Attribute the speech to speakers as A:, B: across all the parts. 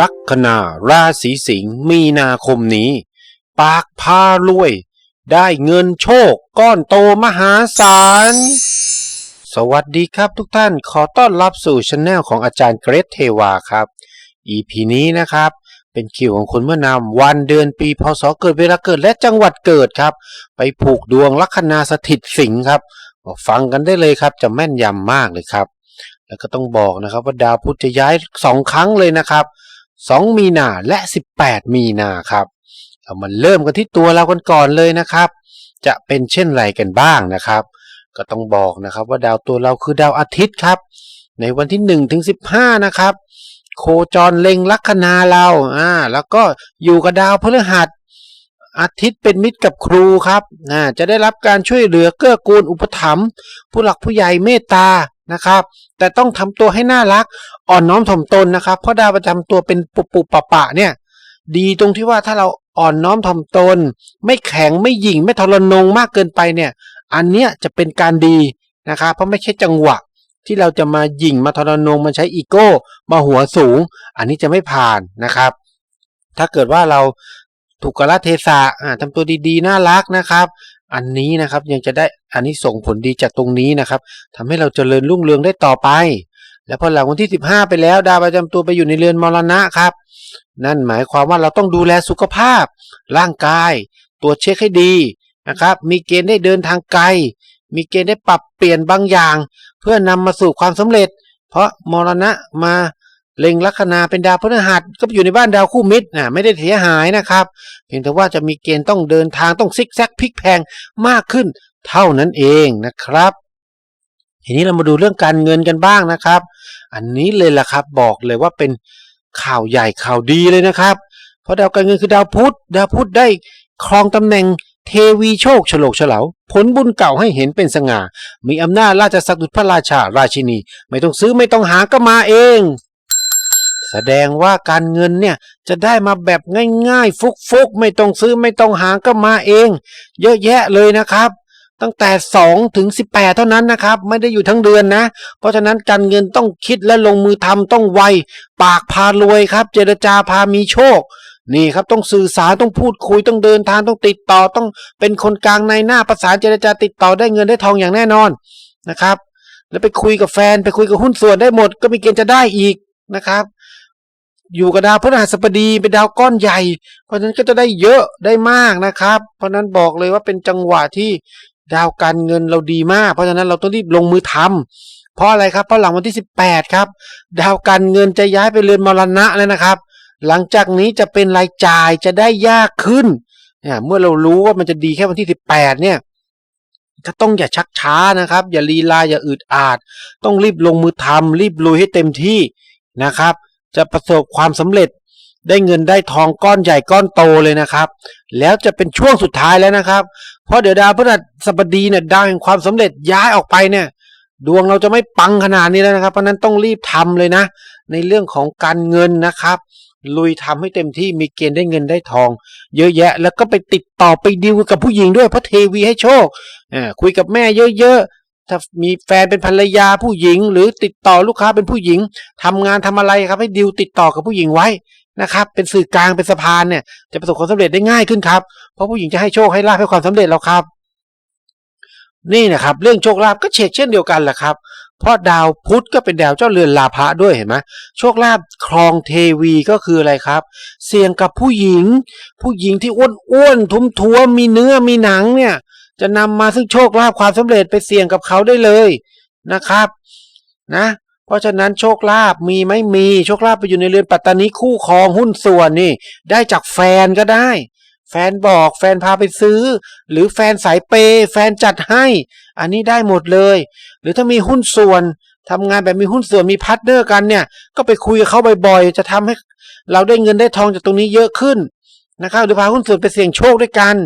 A: ลัคนาราศีสิงห์มีนาคมนี้ ปากพารวย ได้เงินโชคก้อนโตมหาศาล สวัสดีครับทุกท่านขอต้อนรับสู่ช anel ของอาจารย์เกรทเทวาครับ EP นี้นะครับ เป็นคิวของคนเมื่อนำวันเดือนปีพศเกิดเวลาเกิดและจังหวัดเกิดครับ ไปผูกดวงลัคนาสถิตสิงห์ครับฟังกันได้เลยครับจะแม่นยำมากเลยครับแล้วก็ต้องบอกนะครับว่าดาวพุธจะย้ายสองครั้งเลยนะครับ 2 มีนาและ 18 มีนาครับเรามาเริ่มกันที่ตัวเรากันก่อนเลยนะครับ จะเป็นเช่นไรกันบ้างนะครับ ก็ต้องบอกนะครับว่าดาวตัวเราคือดาวอาทิตย์ครับ ในวันที่1ถึง15 นะครับ โคจรเล็งลัคนาเราอ่าแล้วก็อยู่กับดาวพฤหัสอาทิตย์เป็นมิตรกับครูครับอ่าจะได้รับการช่วยเหลือเกื้อกูลอุปถัมภ์ผู้หลักผู้ใหญ่เมตตานะครับ แต่ต้องทำตัวให้น่ารัก อ่อนน้อมถ่อมตนนะครับ เพราะดาวประจำตัวเป็นปุบปุบปะปะเนี่ย ดีตรงที่ว่าถ้าเราอ่อนน้อมถ่อมตน ไม่แข็งไม่หยิ่งไม่ทรนงมากเกินไปเนี่ย อันเนี้ยจะเป็นการดีนะครับ เพราะไม่ใช่จังหวะที่เราจะมาหยิ่งมาทรนงมาใช้อีโก้มาหัวสูง อันนี้จะไม่ผ่านนะครับ ถ้าเกิดว่าเราถูกกละเทศะอ่าทำตัวดีๆ น่ารักนะครับ อันนี้นะครับยังจะได้อันนี้ส่งผลดีจากตรงนี้นะครับทำให้เราเจริญรุ่งเรืองได้ต่อไป แล้วพอหลังวันที่ 15 ไปแล้วดาวประจำตัวไปอยู่ในเรือนมรณะครับ นั่นหมายความว่าเราต้องดูแลสุขภาพ ร่างกายตรวจเช็คให้ดีนะครับ มีเกณฑ์ได้เดินทางไกล มีเกณฑ์ได้ปรับเปลี่ยนบางอย่าง เพื่อนำมาสู่ความสำเร็จ เพราะมรณะมาเล็งลัคนาเป็นดาวพฤหัสก็อยู่ในบ้านดาวคู่มิตรนะไม่ได้เสียหายนะครับ เพียงแต่ว่าจะมีเกณฑ์ต้องเดินทางต้องซิกแซกพลิกแพงมากขึ้นเท่านั้นเองนะครับ ทีนี้เรามาดูเรื่องการเงินกันบ้างนะครับ อันนี้เลยล่ะครับบอกเลยว่าเป็นข่าวใหญ่ข่าวดีเลยนะครับ เพราะดาวการเงินคือดาวพุธดาวพุธได้ครองตำแหน่งเทวีโชคฉลกเฉลาผลบุญเก่าให้เห็นเป็นสง่า มีอำนาจราชสักดุลพระราชาราชินี ไม่ต้องซื้อไม่ต้องหาก็มาเอง แสดงว่าการเงินเนี่ยจะได้มาแบบง่ายๆ ฟุกๆ ไม่ต้องซื้อไม่ต้องหาก็มาเอง เยอะแยะเลยนะครับ ตั้งแต่ 2 ถึง 18 เท่านั้นนะครับ ไม่ได้อยู่ทั้งเดือนนะ เพราะฉะนั้นการเงินต้องคิดและลงมือทำต้องไว ปากพารวยครับ เจรจาพามีโชค นี่ครับต้องสื่อสารต้องพูดคุยต้องเดินทางต้องติดต่อต้องเป็นคนกลางในหน้าประสานเจรจาติดต่อได้เงินได้ทองอย่างแน่นอนนะครับ แล้วไปคุยกับแฟนไปคุยกับหุ้นส่วนได้หมด ก็มีเกณฑ์จะได้อีกนะครับ อยู่กับดาวพฤหัสบดีเป็นดาวก้อนใหญ่ เพราะฉะนั้นก็จะได้เยอะได้มากนะครับ เพราะฉะนั้นบอกเลยว่าเป็นจังหวะที่ ดาวการเงินเราดีมาก เพราะฉะนั้นเราต้องรีบลงมือทำเพราะอะไรครับเพราะหลังวันที่ 18 ครับ ดาวการเงินจะย้ายไปเรือนมรณะแล้วนะครับ หลังจากนี้จะเป็นรายจ่ายจะได้ยากขึ้นเนี่ยเมื่อเรารู้ว่ามันจะดีแค่วันที่ 18 เนี่ยก็ต้องอย่าชักช้านะครับ อย่าลีลาอย่าอืดอาด ต้องรีบลงมือทำรีบลุยให้เต็มที่นะครับ จะประสบความสำเร็จ ได้เงินได้ทองก้อนใหญ่ก้อนโตเลยนะครับ แล้วจะเป็นช่วงสุดท้ายแล้วนะครับ เพราะเดี๋ยวดาวพฤหัสบดีเนี่ยดาวแห่งความสำเร็จย้ายออกไปเนี่ยดวงเราจะไม่ปังขนาดนี้แล้วนะครับ เพราะนั้นต้องรีบทำเลยนะ ในเรื่องของการเงินนะครับ ลุยทำให้เต็มที่มีเกณฑ์ได้เงินได้ทอง เยอะแยะ แล้วก็ไปติดต่อไปดิวกับผู้หญิงด้วยเพราะเทวีให้โชคคุยกับแม่เยอะๆถ้ามีแฟนเป็นภรรยาผู้หญิง หรือติดต่อลูกค้าเป็นผู้หญิงทำงานทำอะไรครับให้ดิวติดต่อกับผู้หญิงไว้ นะครับเป็นสื่อกลางเป็นสะพานเนี่ยจะประสบความสำเร็จได้ง่ายขึ้นครับ เพราะผู้หญิงจะให้โชคให้ลาภให้ความสำเร็จแล้วครับ นี่นะครับเรื่องโชคลาภก็เช็คเช่นเดียวกันแหละครับ เพราะดาวพุธก็เป็นดาวเจ้าเรือนลาภะด้วยเห็นไหมโชคลาภครองเทวีก็คืออะไรครับ เสี่ยงกับผู้หญิง ผู้หญิงที่อ้วนอ้วนทุ้มท้วมมีเนื้อมีหนังเนี่ยจะนำมาซึ่งโชคลาภความสำเร็จไปเสี่ยงกับเขาได้เลยนะครับ นะ เพราะฉะนั้นโชคลาภมีไหม่มีโชคลาภไปอยู่ในเรือนปัตตานีคู่ครองหุ้นส่วนนี่ ได้จากแฟนก็ได้ แฟนบอกแฟนพาไปซื้อ หรือแฟนสายเปย์แฟนจัดให้ อันนี้ได้หมดเลย หรือถ้ามีหุ้นส่วนทำงานแบบมีหุ้นส่วนมีพาร์ทเนอร์กันเนี่ยก็ไปคุยกับเขาบ่อยๆ จะทำให้เราได้เงินได้ทองจากตรงนี้เยอะขึ้นนะครับหรือพาหุ้นส่วนไปเสี่ยงโชคด้วยกัน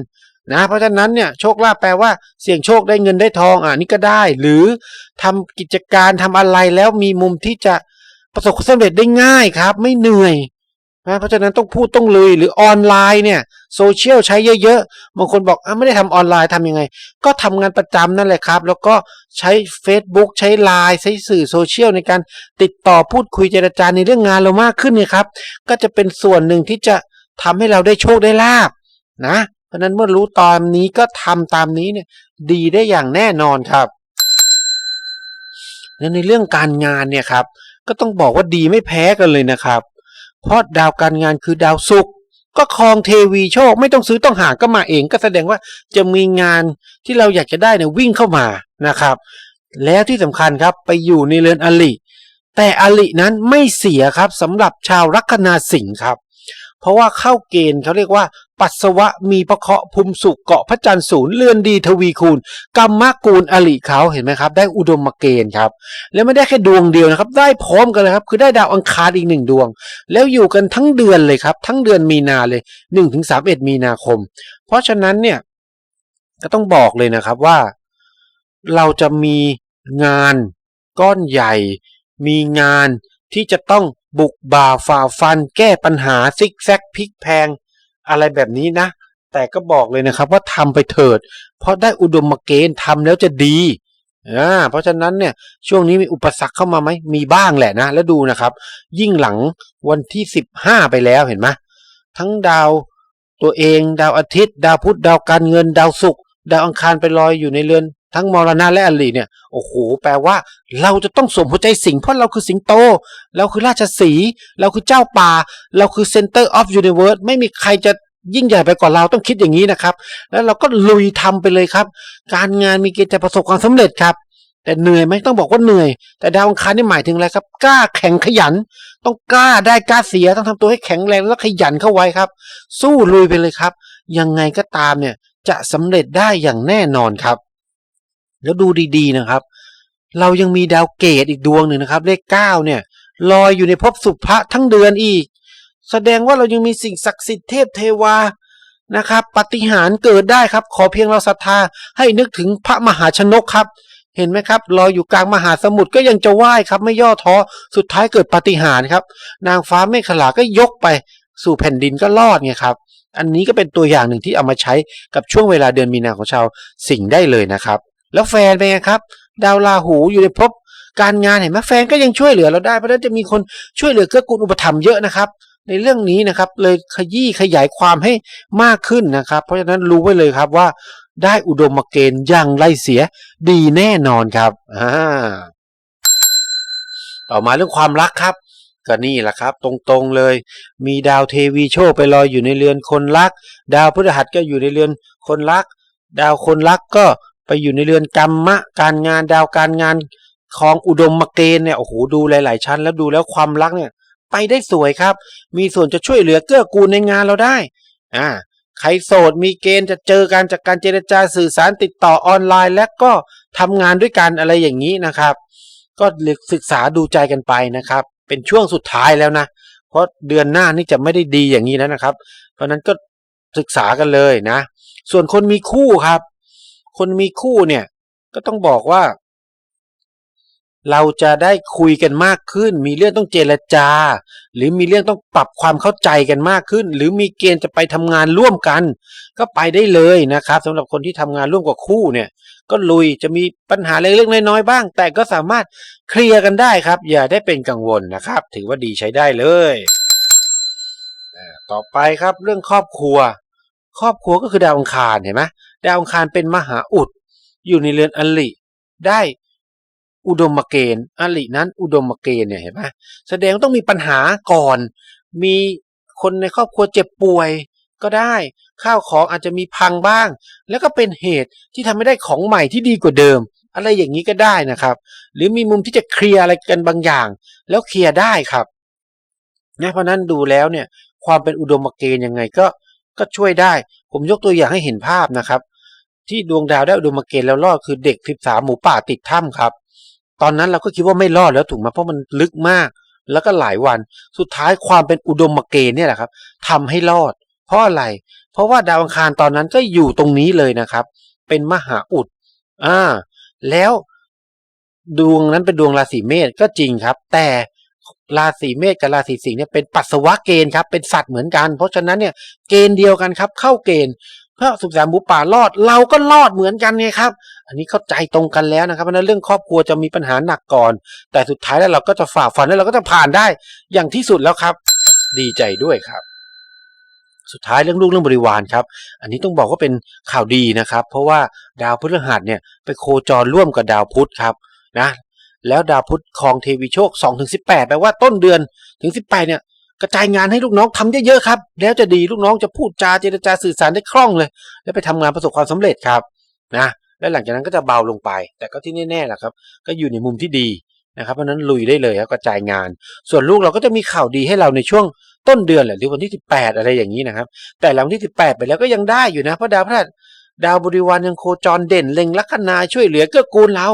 A: นะเพราะฉะนั้นเนี่ยโชคลาภแปลว่าเสี่ยงโชคได้เงินได้ทองอะนี่ก็ได้ หรือ ทำกิจการทำอะไรแล้วมีมุมที่จะประสบความสำเร็จได้ง่ายครับ ไม่เหนื่อยนะเพราะฉะนั้นต้องพูดต้องลุยหรือออนไลน์เนี่ยโซเชียลใช้เยอะๆบางคนบอกอไม่ได้ทำออนไลน์ทำยังไง ก็ทำงานประจำนั่นแหละครับ แล้วก็ใช้ Facebook ใช้ไลน์ใช้สื่อโซเชียลในการติดต่อพูดคุยเจรจาในเรื่องงานเรามากขึ้นเนี่ยครับ ก็จะเป็นส่วนหนึ่งที่จะทำให้เราได้โชคได้ลาบนะ เพราะฉะนั้นเมื่อรู้ตอนนี้ก็ทำตามนี้เนี่ยดีได้อย่างแน่นอนครับ และในเรื่องการงานเนี่ยครับก็ต้องบอกว่าดีไม่แพ้กันเลยนะครับ เพราะดาวการงานคือดาวศุกร์ก็ครองเทวีโชค ไม่ต้องซื้อต้องหาก็มาเอง ก็แสดงว่าจะมีงานที่เราอยากจะได้เนี่ยวิ่งเข้ามานะครับ แล้วที่สำคัญครับไปอยู่ในเรือนอลิแต่อลินั้นไม่เสียครับสำหรับชาวลัคนาสิงห์ครับ เพราะว่าเข้าเกณฑ์เขาเรียกว่า ปัสสาวะมีพระเคราะห์ภูมิสุขเกาะพระจันทร์ศูนย์เรือนดีทวีคูณกรรมกูลอลิเขาเห็นไหมครับ ได้อุดมเกณฑ์ครับแล้วไม่ได้แค่ดวงเดียวนะครับ ได้พร้อมกันเลยครับ คือได้ดาวอังคารอีกหนึ่งดวง แล้วอยู่กันทั้งเดือนเลยครับ ทั้งเดือนมีนาเลย1นถึงสามเอ็ดมีนาคม เพราะฉะนั้นเนี่ยก็ต้องบอกเลยนะครับว่าเราจะมีงานก้อนใหญ่ มีงานที่จะต้องบุกบ่าฝ่าฟันแก้ปัญหาซิกแซกพลิกแพง อะไรแบบนี้นะ แต่ก็บอกเลยนะครับว่าทำไปเถิด เพราะได้อุดมเกณฑ์ทำแล้วจะดีอ่าเพราะฉะนั้นเนี่ยช่วงนี้มีอุปสรรคเข้ามาไหมมีบ้างแหละนะ แล้วดูนะครับ ยิ่งหลังวันที่สิบห้าไปแล้วเห็นไหมทั้งดาวตัวเอง ดาวอาทิตย์ ดาวพุธดาวการเงิน ดาวศุกร์ดาวอังคารไปลอยอยู่ในเรือน ทั้งมรณะและอลีเนี่ยโอ้โหแปลว่า เราจะต้องสวมหัวใจสิงเพราะเราคือสิงโต เราคือราชสีเราคือเจ้าป่า เราคือ Center of Universe ไม่มีใครจะยิ่งใหญ่ไปกว่าเราต้องคิดอย่างนี้นะครับ แล้วเราก็ลุยทำไปเลยครับ การงานมีเกณฑ์จะประสบความสำเร็จครับ แต่เหนื่อยไหมต้องบอกว่าเหนื่อย แต่ดาวอังคารนี่หมายถึงอะไรครับ กล้าแข็งขยัน ต้องกล้าได้กล้าเสียต้องทำตัวให้แข็งแรงแล้วขยันเข้าไว้ครับ สู้ลุยไปเลยครับ ยังไงก็ตามเนี่ยจะสำเร็จได้อย่างแน่นอนครับ แล้วดูดีๆนะครับ เรายังมีดาวเกตอีกดวงหนึ่งนะครับ เลขเก้าเนี่ยลอยอยู่ในภพสุภะทั้งเดือนอีก แสดงว่าเรายังมีสิ่งศักดิ์สิทธิ์เทพเทวานะครับปฏิหารเกิดได้ครับ ขอเพียงเราศรัทธาให้นึกถึงพระมหาชนกครับ เห็นไหมครับลอยอยู่กลางมหาสมุทรก็ยังจะไหว้ครับ ไม่ย่อท้อสุดท้ายเกิดปฏิหารครับ นางฟ้าเมฆขลาก็ยกไปสู่แผ่นดินก็รอดไงครับ อันนี้ก็เป็นตัวอย่างหนึ่งที่เอามาใช้กับช่วงเวลาเดือนมีนาของชาวสิงห์ได้เลยนะครับ แล้วแฟนเป็นไงครับ ดาวราหูอยู่ในภพการงานเห็นไหมแฟนก็ยังช่วยเหลือเราได้เพราะนั้นจะมีคนช่วยเหลือเกื้อกูลอุปถัมภ์เยอะนะครับ ในเรื่องนี้นะครับ เลยขยี้ขยายความให้มากขึ้นนะครับ เพราะฉะนั้นรู้ไว้เลยครับว่าได้อุดมเกณฑ์อย่างไรเสียดีแน่นอนครับอ่าต่อมาเรื่องความรักครับ ก็นี่แหละครับ ตรงๆเลย มีดาวเทวีโชคไปลอยอยู่ในเรือนคนรัก ดาวพฤหัสก็อยู่ในเรือนคนรัก ดาวคนรักก็ ไปอยู่ในเรือนกรรมะ การงานดาวการงานของอุดมเกณฑ์เนี่ยโอ้โหดูหลาย ๆ ชั้น แล้วดูแล้วความรักเนี่ย ไปได้สวยครับ มีส่วนจะช่วยเหลือเกื้อกูลในงานเราได้อ่าใครโสดมีเกณฑ์จะเจอการจากการเจรจาสื่อสารติดต่อออนไลน์ และก็ทำงานด้วยกันอะไรอย่างนี้นะครับ ก็ศึกษาดูใจกันไปนะครับ เป็นช่วงสุดท้ายแล้วนะ เพราะเดือนหน้านี่จะไม่ได้ดีอย่างนี้แล้วนะครับ เพราะฉะนั้นก็ศึกษากันเลยนะ ส่วนคนมีคู่ครับ คนมีคู่เนี่ย ก็ต้องบอกว่า เราจะได้คุยกันมากขึ้น มีเรื่องต้องเจรจา หรือมีเรื่องต้องปรับความเข้าใจกันมากขึ้น หรือมีเกณฑ์จะไปทำงานร่วมกัน ก็ไปได้เลยนะครับสำหรับคนที่ทำงานร่วมกับคู่เนี่ย ก็ลุยจะมีปัญหาเล็กๆน้อยๆบ้าง แต่ก็สามารถเคลียร์กันได้ครับ อย่าได้เป็นกังวลนะครับ ถือว่าดีใช้ได้เลยต่อไปครับเรื่องครอบครัว ครอบครัวก็คือดาวอังคารเห็นไหมดาวอังคารเป็นมหาอุด อยู่ในเรือนอลิได้อุดมเกณฑ์อลินั้นอุดมเกณฑ์เนี่ยเห็นไหมแสดงว่าต้องมีปัญหาก่อน มีคนในครอบครัวเจ็บป่วยก็ได้ ข้าวของอาจจะมีพังบ้าง แล้วก็เป็นเหตุที่ทำให้ได้ของใหม่ที่ดีกว่าเดิม อะไรอย่างนี้ก็ได้นะครับ หรือมีมุมที่จะเคลียร์อะไรกันบางอย่าง แล้วเคลียร์ได้ครับนะเพราะนั้นดูแล้วเนี่ยความเป็นอุดมเกณฑ์ยังไงก็ ก็ช่วยได้ ผมยกตัวอย่างให้เห็นภาพนะครับ ที่ดวงดาวได้อุดมเกณฑ์แล้วรอดคือเด็ก 13 หมูป่าติดถ้ำครับ ตอนนั้นเราก็คิดว่าไม่รอดแล้วถูกไหมเพราะมันลึกมาก แล้วก็หลายวันสุดท้ายความเป็นอุดมเกณฑ์เนี่ยแหละครับทำให้รอด เพราะอะไร เพราะว่าดาวอังคารตอนนั้นก็อยู่ตรงนี้เลยนะครับ เป็นมหาอุดอ่าแล้วดวงนั้นเป็นดวงราศีเมษก็จริงครับ แต่ ราศีเมษกับราศีสิงห์เนี่ยเป็นปัสสาวะเกณฑ์ครับเป็นสัตว์เหมือนกัน เพราะฉะนั้นเนี่ยเกณฑ์เดียวกันครับ เข้าเกณฑ์เพื่อสุขสารหมูป่ารอดเราก็รอดเหมือนกันไงครับ อันนี้เข้าใจตรงกันแล้วนะครับเพราะฉะนั้นเรื่องครอบครัวจะมีปัญหาหนักก่อน แต่สุดท้ายแล้วเราก็จะฝ่าฟันแล้วเราก็จะผ่านได้อย่างที่สุดแล้วครับ ดีใจด้วยครับ สุดท้ายเรื่องลูกเรื่องบริวารครับ อันนี้ต้องบอกว่าเป็นข่าวดีนะครับ เพราะว่าดาวพฤหัสเนี่ยไปโคจรร่วมกับดาวพุธครับนะ แล้วดาวพุธครองเทวีโชค2ถึง18 แปลว่าต้นเดือนถึง 18 เนี่ย กระจายงานให้ลูกน้องทำเยอะๆครับ แล้วจะดีลูกน้องจะพูดจาเจรจาสื่อสารได้คล่องเลย แล้วไปทำงานประสบความสำเร็จครับนะและหลังจากนั้นก็จะเบาลงไป แต่ก็ที่แน่ๆแหละครับ ก็อยู่ในมุมที่ดีนะครับเพราะนั้นลุยได้เลยครับกระจายงาน ส่วนลูกเราก็จะมีข่าวดีให้เราในช่วงต้นเดือนแหละหรือวันที่ 18 อะไรอย่างนี้นะครับ แต่หลังที่ 18 ไปแล้วก็ยังได้อยู่นะเพราะดาวพฤหัส ดาวบริวารยังโคจรเด่นเล็งลัคนาช่วยเหลือเกื้อกูลเรา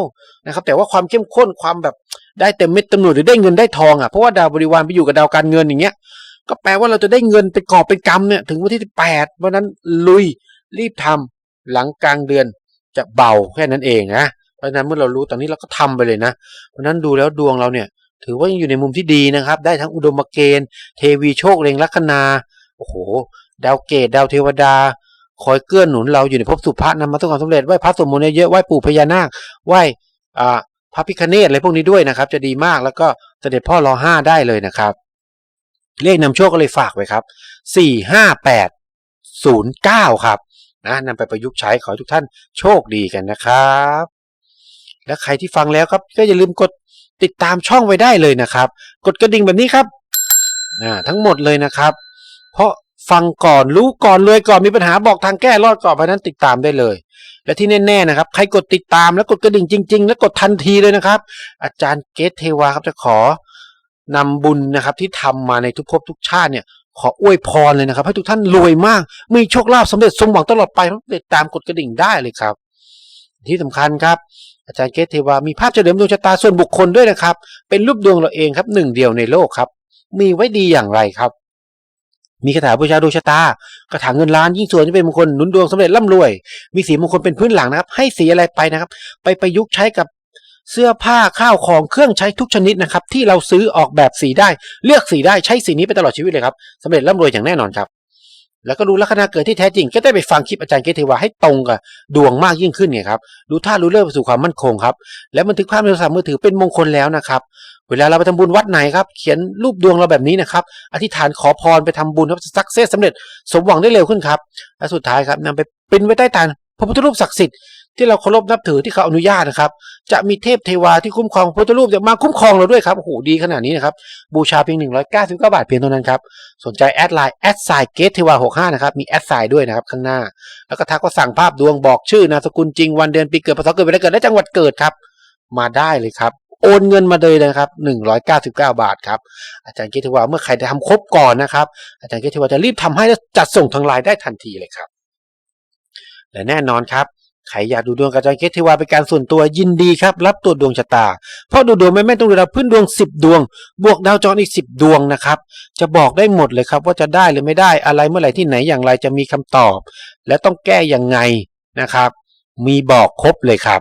A: นะครับ แต่ว่าความเข้มข้นความแบบได้เต็มเม็ดเต็มหน่วยหรือได้เงินได้ทองอะเพราะว่าดาวบริวารไปอยู่กับดาวการเงินอย่างเงี้ย ก็แปลว่าเราจะได้เงินเป็นกอบเป็นกำเนี่ยถึงวันที่18เพราะนั้นลุยรีบทำหลังกลางเดือนจะเบาแค่นั้นเองนะเพราะฉะนั้นเมื่อเรารู้ตอนนี้เราก็ทำไปเลยนะ เพราะนั้นดูแล้วดวงเราเนี่ย ถือว่ายังอยู่ในมุมที่ดีนะครับ ได้ทั้งอุดมเกณฑ์ เทวีโชคเล็งลัคนาโอ้โหดาวเกตดาวเทวดา คอยเกื้อหนุนเราอยู่ในภพสุภะนำมาทุกความสำเร็จไหว้พระสวดมนต์เยอะๆไหว้ปู่พญานาคไหว้พระพิคเนตอะไรพวกนี้ด้วยนะครับ จะดีมากแล้วก็เสด็จพ่อรอห้าได้เลยนะครับ เลขนำโชคก็เลยฝากไว้ครับสี่ห้าแปดศูนย์เก้าครับนะนำไปประยุกต์ใช้ขอให้ทุกท่านโชคดีกันนะครับ และใครที่ฟังแล้วครับ ก็อย่าลืมกดติดตามช่องไว้ได้เลยนะครับ กดกระดิ่งแบบนี้ครับทั้งหมดเลยนะครับ เพราะ ฟังก่อนรู้ก่อนเลยก่อนมีปัญหาบอกทางแก้รอดก่อนเพราะนั้นติดตามได้เลย และที่แน่ๆนะครับ ใครกดติดตามแล้วกดกระดิ่งจริง ๆ แล้วกดทันทีเลยนะครับ อาจารย์เกตเทวาครับจะขอนำบุญนะครับที่ทำมาในทุกภพทุกชาติเนี่ยขออวยพรเลยนะครับ ให้ทุกท่านรวยมาก มีโชคลาภสำเร็จสมหวังตลอดไปติดตามกดกระดิ่งได้เลยครับ ที่สำคัญครับ อาจารย์เกตเทวามีภาพเฉลิมดวงชะตาส่วนบุคคลด้วยนะครับ เป็นรูปดวงเราเองครับหนึ่งเดียวในโลกครับ มีไว้ดีอย่างไรครับ มีคาถาบูชาดวงชะตากระถาเงินล้านยิ่งสวยจะเป็นมงคลหนุนดวงสำเร็จร่ำรวย มีสีมงคลเป็นพื้นหลังนะครับ ให้สีอะไรไปนะครับ ไปประยุกต์ใช้กับเสื้อผ้าข้าวของเครื่องใช้ทุกชนิดนะครับ ที่เราซื้อออกแบบสีได้ เลือกสีได้ใช้สีนี้ไปตลอดชีวิตเลยครับสำเร็จร่ำรวยอย่างแน่นอนครับ แล้วก็รู้ลัคนาเกิดที่แท้จริง ก็ได้ไปฟังคลิปอาจารย์เกตเทวาให้ตรงกับดวงมากยิ่งขึ้นไงครับรู้ท่ารู้เรื่องไปสู่ความมั่นคงครับ แล้วบันทึกภาพในโทรศัพท์มือถือเป็นมงคลแล้วนะครับ เวลาเราไปทำบุญวัดไหนครับ เขียนรูปดวงเราแบบนี้นะครับ อธิษฐานขอพรไปทำบุญครับสักเซสสำเร็จสมหวังได้เร็วขึ้นครับ และสุดท้ายครับนำไปปริ้นไว้ใต้ฐานพระพุทธรูปศักดิ์สิทธิ์ที่เราเคารพนับถือที่เขาอนุญาตนะครับ จะมีเทพเทวาที่คุ้มครองพระพุทธรูปจะมาคุ้มครองเราด้วยครับโอ้โหดีขนาดนี้นะครับ บูชาเพียง 199 บาทเพียงเท่านั้นครับ สนใจแอดไลน์แอดไซน์เกตเทวา65 นะครับ มีแอดไซน์ด้วยนะครับ ข้างหน้า แล้วก็ทักก็สั่งภาพดวงบอกชื่อนามสกุลจริงวันเดือนปีเกิดพศเกิดเวลาเกิดและจังหวัดเกิดครับ มาได้เลยครับ โอนเงินมาเลยนะครับ 199 บาทครับ อาจารย์เกตเทวาเมื่อใครได้ทำครบก่อนนะครับ อาจารย์เกตเทวาจะรีบทำให้และจัดส่งทางไลน์ได้ทันทีเลยครับ และแน่นอนครับใครอยากดูดวงกับอาจารย์เกตเทวาเป็นการส่วนตัวยินดีครับ รับตัวจดวงชะตา เพราะดูดวงไม่แม่ต้องดูดาวพื้นดวง 10 ดวง บวกดาวจรอีก 10 ดวงนะครับ จะบอกได้หมดเลยครับ ว่าจะได้หรือไม่ได้อะไรเมื่อไหร่ที่ไหนอย่างไรจะมีคำตอบ และต้องแก้ยังไงนะครับ มีบอกครบเลยครับ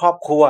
A: ครอบครัว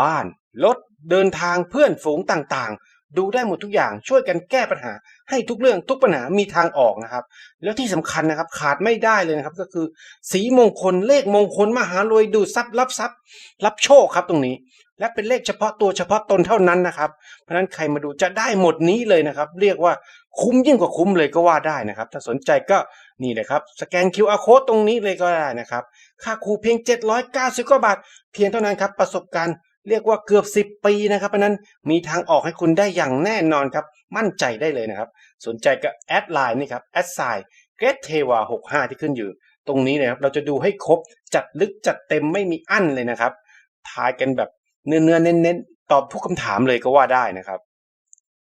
A: บ้าน รถ เดินทางเพื่อนฝูงต่างๆ ดูได้หมดทุกอย่างช่วยกันแก้ปัญหา ให้ทุกเรื่องทุกปัญหามีทางออกนะครับ แล้วที่สำคัญนะครับขาดไม่ได้เลยนะครับก็คือ สีมงคลเลขมงคลมหารวยดูทรัพย์รับทรัพย์ รับโชคครับตรงนี้ และเป็นเลขเฉพาะตัวเฉพาะตนเท่านั้นนะครับเพราะนั้นใครมาดูจะได้หมดนี้เลยนะครับ เรียกว่าคุ้มยิ่งกว่าคุ้มเลยก็ว่าได้นะครับ ถ้าสนใจก็ นี่เลยครับสแกน QR code ตรงนี้เลยก็ได้นะครับ ค่าครูเพียง 790กว่าบาท เพียงเท่านั้นครับ ประสบการณ์เรียกว่าเกือบ 10 ปีนะครับเพราะนั้นมีทางออกให้คุณได้อย่างแน่นอนครับ มั่นใจได้เลยนะครับ สนใจก็แอดไลน์นี่ครับแอดไซน์เกรดเทวา65 ที่ขึ้นอยู่ ตรงนี้นะครับเราจะดูให้ครบจัดลึกจัดเต็มไม่มีอั้นเลยนะครับทายกันแบบเนื้อๆเน้นๆ ตอบทุกคำถามเลยก็ว่าได้นะครับ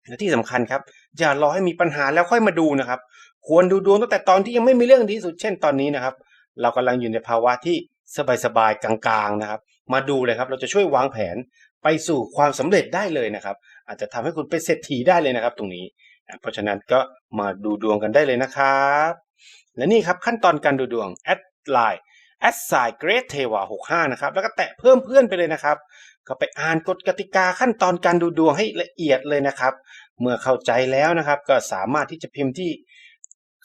A: และที่สำคัญครับ อย่ารอให้มีปัญหาแล้วค่อยมาดูนะครับ ควรดูดวงตั้งแต่ตอนที่ยังไม่มีเรื่องดีที่สุด เช่นตอนนี้นะครับ เรากำลังอยู่ในภาวะที่สบายๆกลางๆนะครับ มาดูเลยครับเราจะช่วยวางแผนไปสู่ความสำเร็จได้เลยนะครับ อาจจะทำให้คุณเป็นเศรษฐีได้เลยนะครับ ตรงนี้ เพราะฉะนั้นก็มาดูดวงกันได้เลยนะครับ และนี่ครับขั้นตอนการดูดวงแอดไลน์แอดไซเกรดเทวา65นะครับ แล้วก็แตะเพิ่มเพื่อนไปเลยนะครับ ก็ไปอ่านกฎกติกาขั้นตอนการดูดวงให้ละเอียดเลยนะครับ เมื่อเข้าใจแล้วนะครับ ก็สามารถที่จะพิมพ์ที่